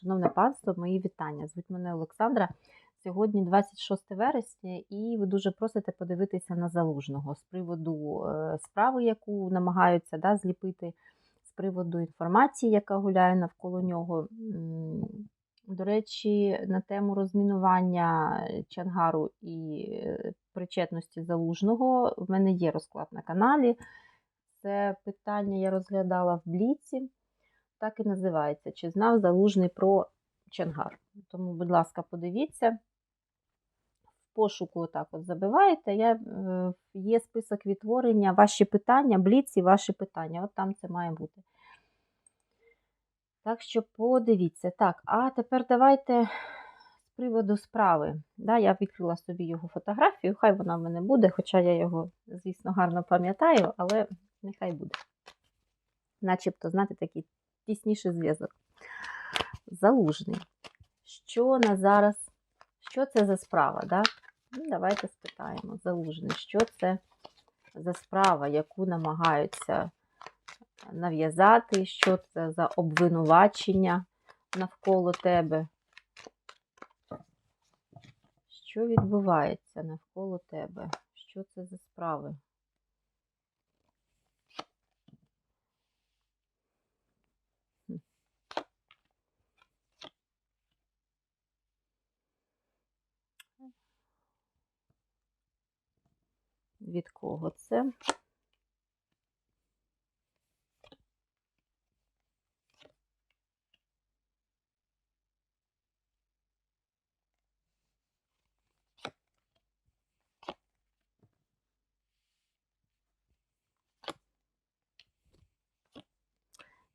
Шановне панство, мої вітання. Звуть мене Олександра. Сьогодні 26 вересня, і ви дуже просите подивитися на залужного з приводу е, справи, яку намагаються да, зліпити, з приводу інформації, яка гуляє навколо нього. До речі, на тему розмінування Чангару і е, причетності залужного в мене є розклад на каналі. Це питання я розглядала в Бліці так і називається Чи знав залужний про Чангар. Тому, будь ласка, подивіться. В пошуку отак от забиваєте. Я, е, Є список відтворення, ваші питання, бліці, ваші питання. От там це має бути. Так що подивіться. Так, а тепер давайте з приводу справи. Да, Я відкрила собі його фотографію, хай вона в мене буде, хоча я його, звісно, гарно пам'ятаю, але нехай буде. Начебто, знаєте, такий тісніший зв'язок. Залужний. Що на зараз? Що це за справа? Да? Ну, Давайте спитаємо. Залужний, що це за справа, яку намагаються нав'язати, що це за обвинувачення навколо тебе? Що відбувається навколо тебе? Що це за справи? Від кого це?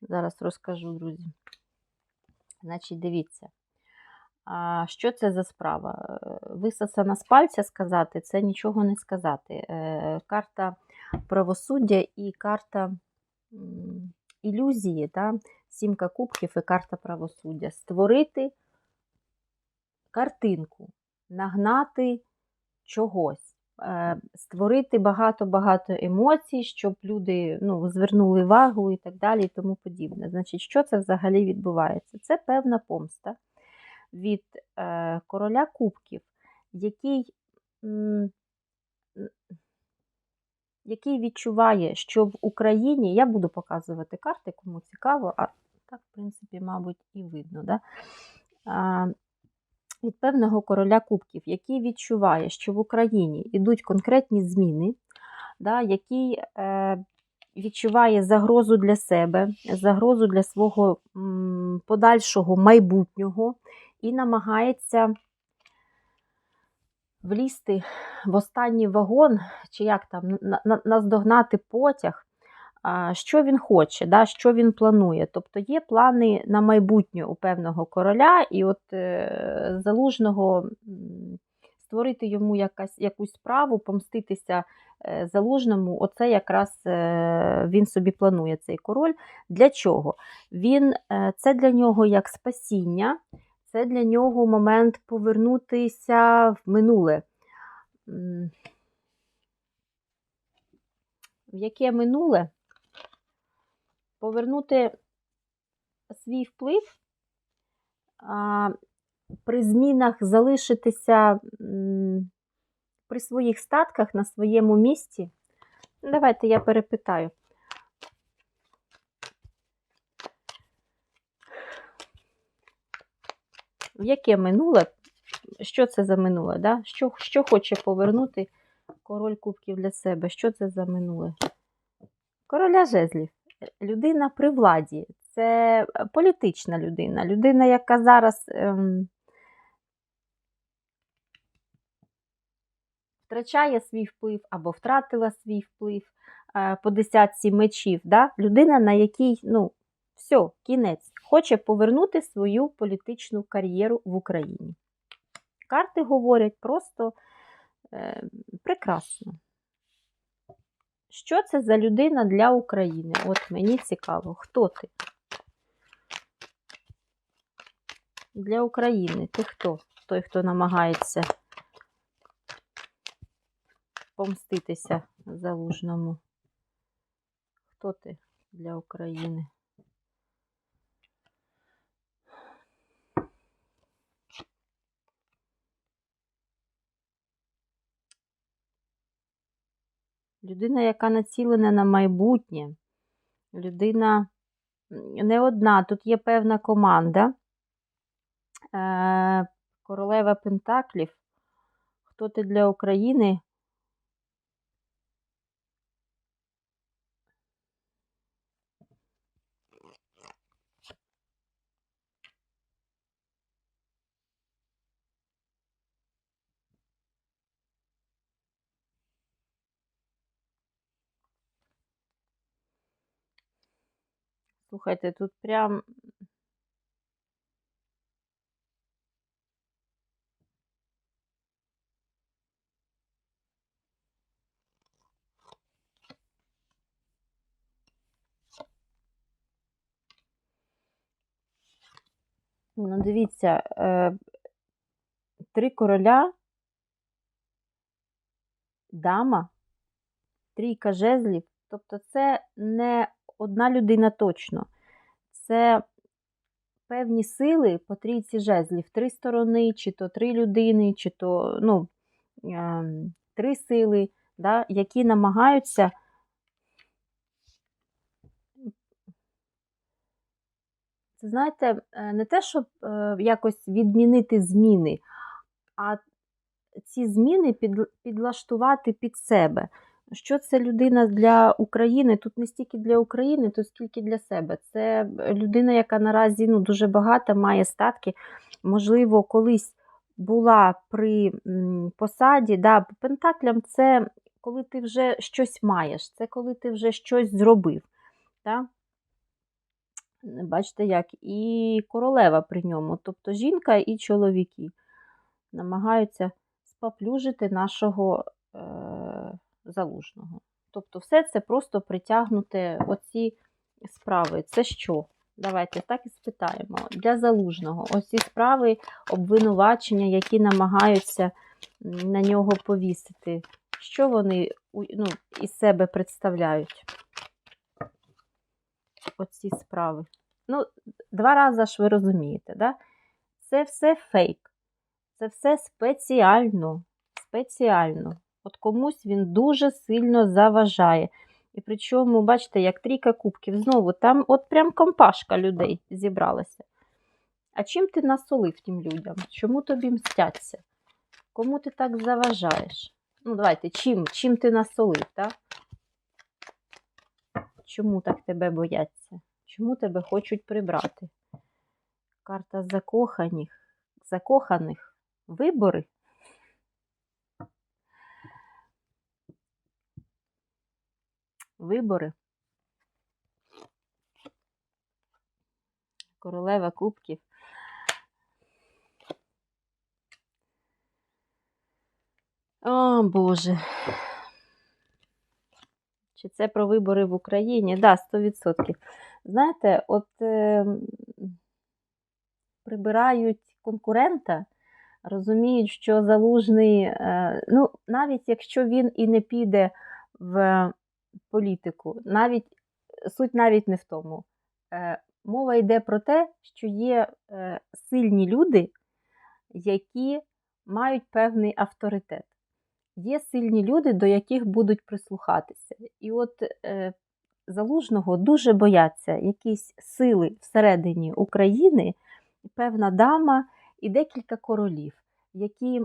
Зараз розкажу, друзі. Значить, дивіться. Що це за справа? Висосана з пальця сказати, це нічого не сказати. Е, Карта правосуддя і карта ілюзії, да? сімка кубків і карта правосуддя. Створити картинку, нагнати чогось, е, створити багато-багато емоцій, щоб люди ну, звернули увагу і так далі, і тому подібне. Значить, що це взагалі відбувається? Це певна помста від е, короля кубків, який, який відчуває, що в Україні, я буду показувати карти, кому цікаво, а так, в принципі, мабуть, і видно. Да? А, від певного короля кубків, який відчуває, що в Україні йдуть конкретні зміни, да, який е, відчуває загрозу для себе, загрозу для свого м, подальшого майбутнього і намагається влізти в останній вагон, чи як там, наздогнати потяг, що він хоче, да, що він планує. Тобто є плани на майбутнє у певного короля, і от е, залужного створити йому якась, якусь справу, помститися е, залужному, оце якраз е, він собі планує цей король. Для чого? Він, Це для нього як спасіння. Це для нього момент повернутися в минуле. В яке минуле повернути свій вплив, при змінах залишитися при своїх статках на своєму місці. Давайте я перепитаю. Яке минуле, що це за минуле? Да? Що що хоче повернути король кубків для себе? Що це за минуле? Короля жезлів. Людина при владі. Це політична людина. Людина, яка зараз ем, втрачає свій вплив або втратила свій вплив е, по десятці мечів. Да? Людина, на якій, ну, все, кінець хоче повернути свою політичну кар'єру в Україні. Карти говорять просто е, прекрасно. Що це за людина для України? От мені цікаво, хто ти? Для України ти хто? Той, хто намагається помститися залужному. Хто ти для України? Людина, яка націлена на майбутнє, людина не одна, тут є певна команда. Е, Королева Пентаклів. Хто ти для України? Слухайте, тут прям. Ну, дивіться, е, три короля, дама, трійка жезлів. Тобто це не одна людина точно. Це певні сили по трійці жезлів, три сторони, чи то три людини, чи то ну, ем, три сили, да, які намагаються. Це, знаєте, е, не те, щоб е, якось відмінити зміни, а ці зміни підлаштувати під себе. Що це людина для України? Тут не стільки для України, тут скільки для себе. Це людина, яка наразі ну, дуже багата, має статки. Можливо, колись була при посаді. Да, Пентаклям це коли ти вже щось маєш, це коли ти вже щось зробив. Да? Бачите, як? І королева при ньому, тобто жінка і чоловіки намагаються споплюжити нашого. Е залужного. Тобто, все це просто притягнути оці справи. Це що? Давайте так і спитаємо. Для залужного оці справи обвинувачення, які намагаються на нього повісити. Що вони ну, із себе представляють? Оці справи. Ну, два рази ж ви розумієте, да? це все фейк. Це все спеціально. Спеціально. От комусь він дуже сильно заважає. І причому, бачите, як трійка кубків, знову там от прям компашка людей зібралася. А чим ти насолив тим людям? Чому тобі мстяться? Кому ти так заважаєш? Ну, давайте, чим чим ти насолив, так? Чому так тебе бояться? Чому тебе хочуть прибрати? Карта закоханих, закоханих вибори. Вибори. Королева кубків. О, Боже. Чи це про вибори в Україні? Так, да, 100%. Знаєте, от е, прибирають конкурента, розуміють, що залужний, е, ну, навіть якщо він і не піде в політику. Навіть Суть навіть не в тому. Е, Мова йде про те, що є е, сильні люди, які мають певний авторитет. Є сильні люди, до яких будуть прислухатися. І от е, залужного дуже бояться якісь сили всередині України, певна дама і декілька королів, які,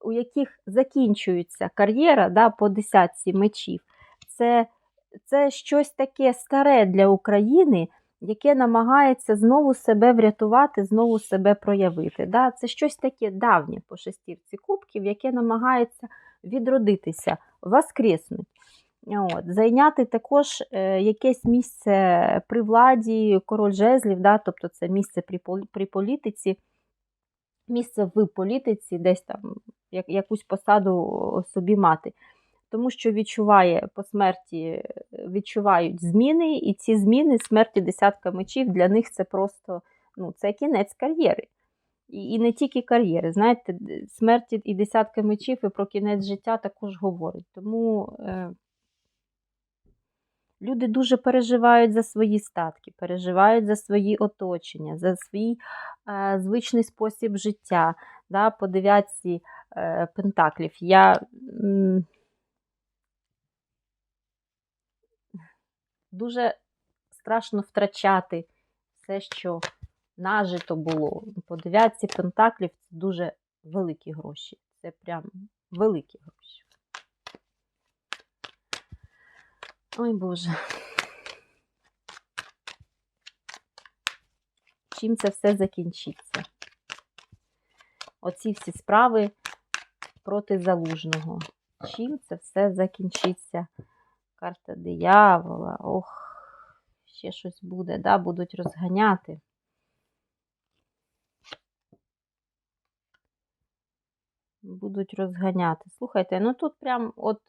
у яких закінчується кар'єра да, по десятці мечів це, це щось таке старе для України. Яке намагається знову себе врятувати, знову себе проявити. Да? Це щось таке давнє по шестірці кубків, яке намагається відродитися, воскреснути. От. Зайняти також е, якесь місце при владі, король жезлів, да? тобто це місце при при політиці, місце в політиці, десь там як, якусь посаду собі мати тому що відчуває по смерті, відчувають зміни, і ці зміни смерті десятка мечів для них це просто ну, це кінець кар'єри. І не тільки кар'єри. Знаєте, смерті і десятка мечів і про кінець життя також говорить. Тому е, люди дуже переживають за свої статки, переживають за свої оточення, за свій е, звичний спосіб життя. Да, По дев'ятці е, пентаклів. Я дуже страшно втрачати все, що нажито було. По дев'ятці пентаклів це дуже великі гроші. Це прям великі гроші. Ой Боже. Чим це все закінчиться? Оці всі справи проти залужного. Чим це все закінчиться? Карта диявола. Ох, ще щось буде, да? будуть розганяти. Будуть розганяти. Слухайте, ну тут прям от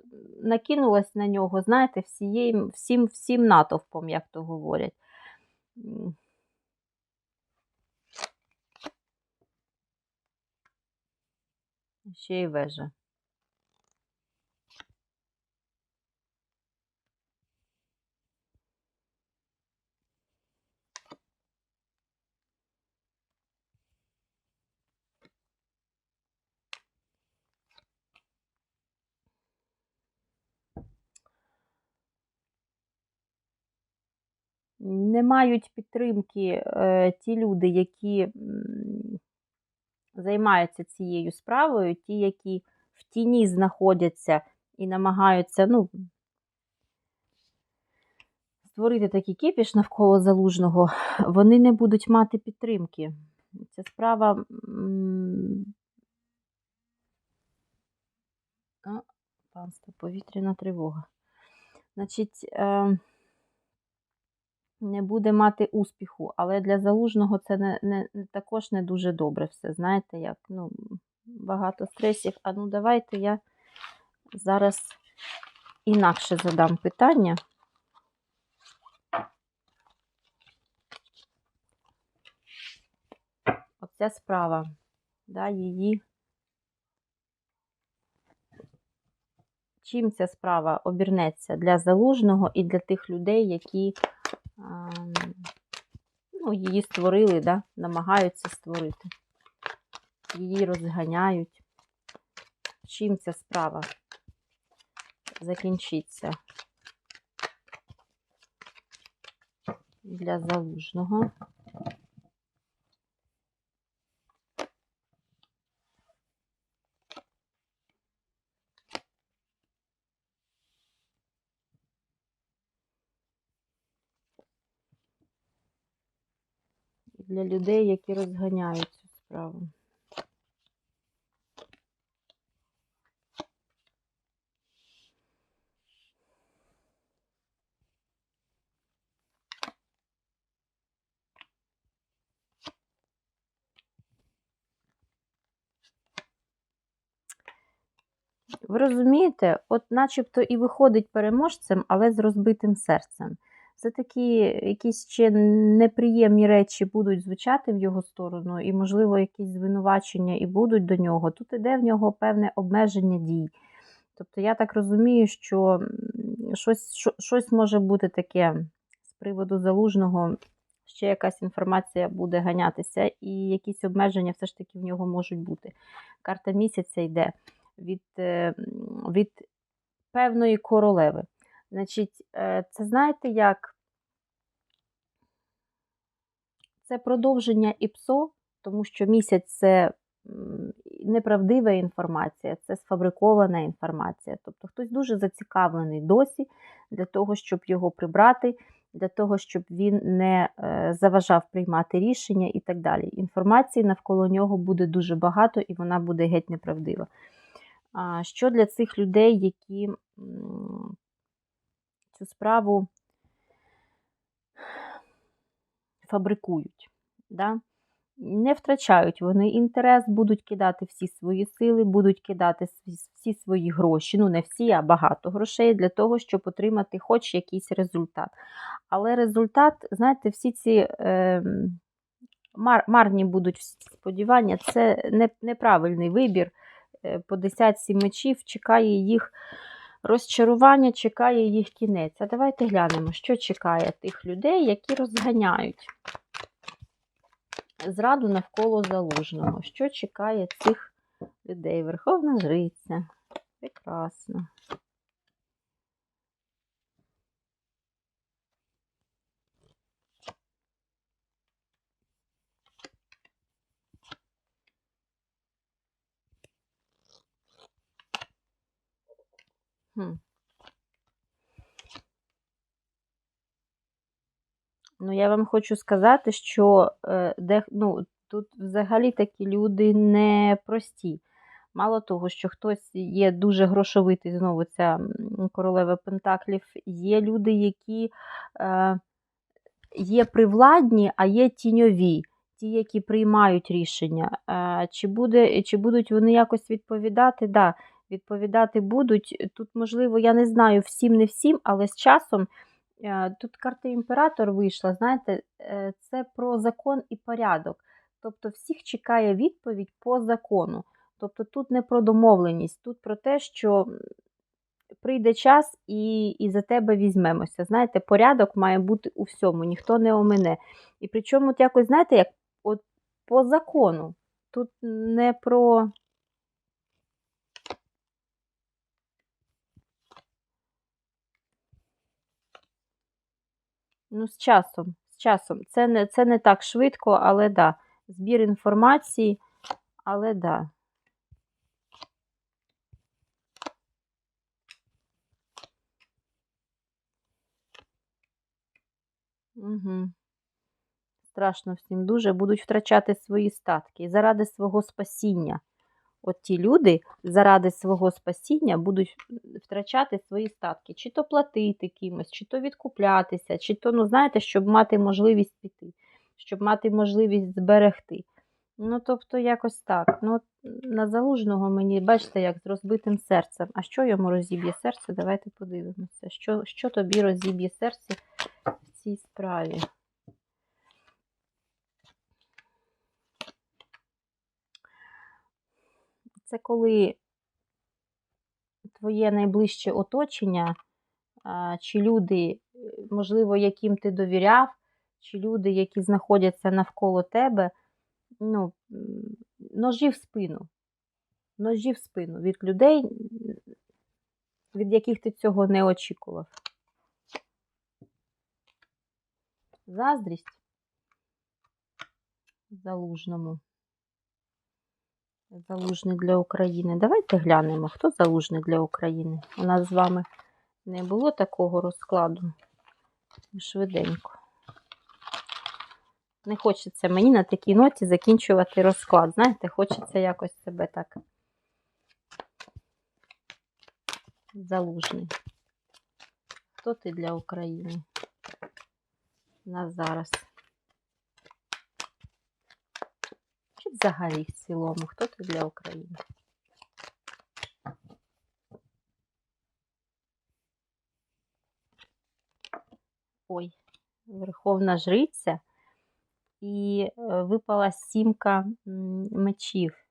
накинулась на нього, знаєте, всією, всім, всім натовпом, як то говорять. Ще й вежа. Не мають підтримки е, ті люди, які займаються цією справою, ті, які в тіні знаходяться і намагаються ну, створити такий кіпіш навколо залужного, вони не будуть мати підтримки. Ця справа. панство, повітряна тривога. Значить, е, не буде мати успіху, але для залужного це не, не, також не дуже добре все. Знаєте, як ну, багато стресів. А ну давайте я зараз інакше задам питання. Оця справа, да, її. Чим ця справа обернеться для залужного і для тих людей, які ну, її створили, да, намагаються створити. Її розганяють. Чим ця справа закінчиться для залужного? Для людей, які розганяють цю справу. Ви розумієте, от начебто і виходить переможцем, але з розбитим серцем. Це такі якісь ще неприємні речі будуть звучати в його сторону, і, можливо, якісь звинувачення і будуть до нього. Тут іде в нього певне обмеження дій. Тобто, я так розумію, що щось, що- щось може бути таке з приводу залужного, ще якась інформація буде ганятися, і якісь обмеження все ж таки в нього можуть бути. Карта місяця йде від, е, від певної королеви. Значить, е, це знаєте як? Це продовження ІПСО, тому що місяць це неправдива інформація, це сфабрикована інформація. Тобто хтось дуже зацікавлений досі для того, щоб його прибрати, для того, щоб він не е, заважав приймати рішення і так далі. Інформації навколо нього буде дуже багато і вона буде геть неправдива. Що для цих людей, які цю справу фабрикують? Да? Не втрачають вони інтерес, будуть кидати всі свої сили, будуть кидати всі свої гроші, ну не всі, а багато грошей для того, щоб отримати хоч якийсь результат. Але результат, знаєте, всі ці е, мар, марні будуть всі сподівання, це не, неправильний вибір. Е, По десятці мечів чекає їх розчарування, чекає їх кінець. А давайте глянемо, що чекає тих людей, які розганяють зраду навколо залужного. Що чекає цих людей? Верховна жриця. Прекрасно. Ну, я вам хочу сказати, що е, де, ну, тут взагалі такі люди не прості. Мало того, що хтось є дуже грошовитий, знову ця королева Пентаклів, є люди, які е, є привладні, а є тіньові, ті, які приймають рішення. Е, чи, буде, чи будуть вони якось відповідати? Да, відповідати будуть. Тут, можливо, я не знаю всім, не всім, але з часом. Е, Тут карта імператор вийшла, знаєте, е, це про закон і порядок. Тобто всіх чекає відповідь по закону. Тобто тут не про домовленість, тут про те, що прийде час і, і за тебе візьмемося. Знаєте, порядок має бути у всьому, ніхто не омине. І причому от якось, знаєте, як от по закону. Тут не про. Ну, з часом, з часом. Це не, це не так швидко, але да. Збір інформації, але да. Угу. Страшно всім дуже. Будуть втрачати свої статки заради свого спасіння. От ті люди заради свого спасіння будуть втрачати свої статки, чи то платити кимось, чи то відкуплятися, чи то, ну, знаєте, щоб мати можливість піти, щоб мати можливість зберегти. Ну, тобто, якось так. Ну, на залужного мені, бачите, як з розбитим серцем. А що йому розіб'є серце? Давайте подивимося. Що, що тобі розіб'є серце в цій справі? Це коли твоє найближче оточення, чи люди, можливо, яким ти довіряв, чи люди, які знаходяться навколо тебе, ну, ножі в спину. Ножі в спину від людей, від яких ти цього не очікував. Заздрість залужному. Залужний для України. Давайте глянемо, хто залужний для України. У нас з вами не було такого розкладу. Швиденько. Не хочеться мені на такій ноті закінчувати розклад. Знаєте, хочеться якось себе так. Залужний. Хто ти для України? На зараз. Чи взагалі в цілому, хто ти для України? Ой, Верховна Жриця. І е, випала сімка мечів.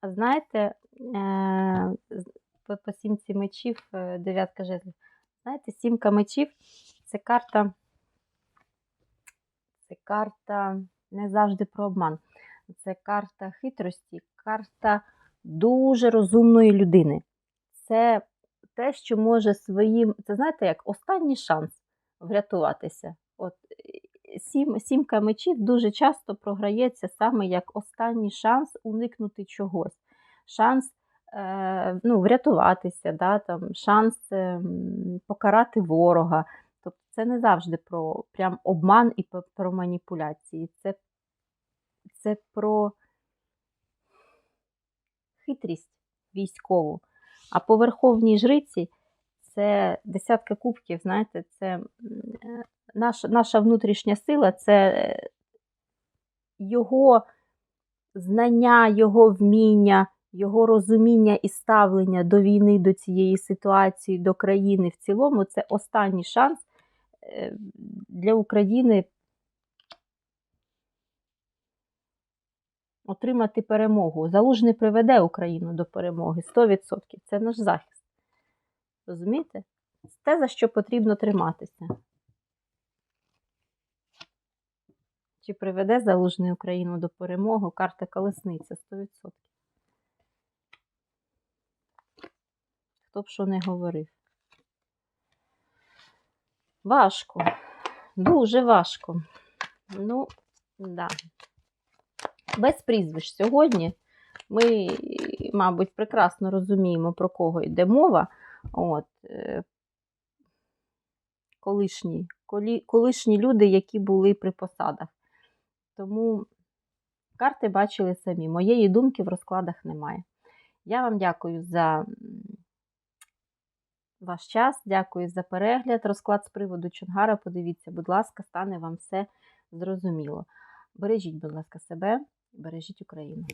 А знаєте, е, по, сімці мечів, е, дев'ятка жезлів. Знаєте, сімка мечів це карта, це карта не завжди про обман. Це карта хитрості, карта дуже розумної людини. Це те, що може своїм, це знаєте, як останній шанс врятуватися. От сім, сімка мечів дуже часто програється саме як останній шанс уникнути чогось. Шанс е, ну, врятуватися, да, там, шанс е, покарати ворога. Це не завжди про прям обман і про маніпуляції. Це, це про хитрість військову. А по верховній жриці це десятка кубків, знаєте, це е, наша, наша внутрішня сила, це е, його знання, його вміння, його розуміння і ставлення до війни, до цієї ситуації, до країни в цілому це останній шанс для України отримати перемогу. Залужний приведе Україну до перемоги 100%. Це наш захист. Розумієте? Те, за що потрібно триматися. Чи приведе залужний Україну до перемоги? Карта колесниця 100%. Хто б що не говорив. Важко. Дуже важко. Ну, да. Без прізвищ сьогодні. Ми, мабуть, прекрасно розуміємо, про кого йде мова. От, е, колишні, колишні люди, які були при посадах. Тому карти бачили самі. Моєї думки в розкладах немає. Я вам дякую за ваш час, дякую за перегляд. Розклад з приводу Чонгара. Подивіться, будь ласка, стане вам все зрозуміло. Бережіть, будь ласка, себе, бережіть Україну.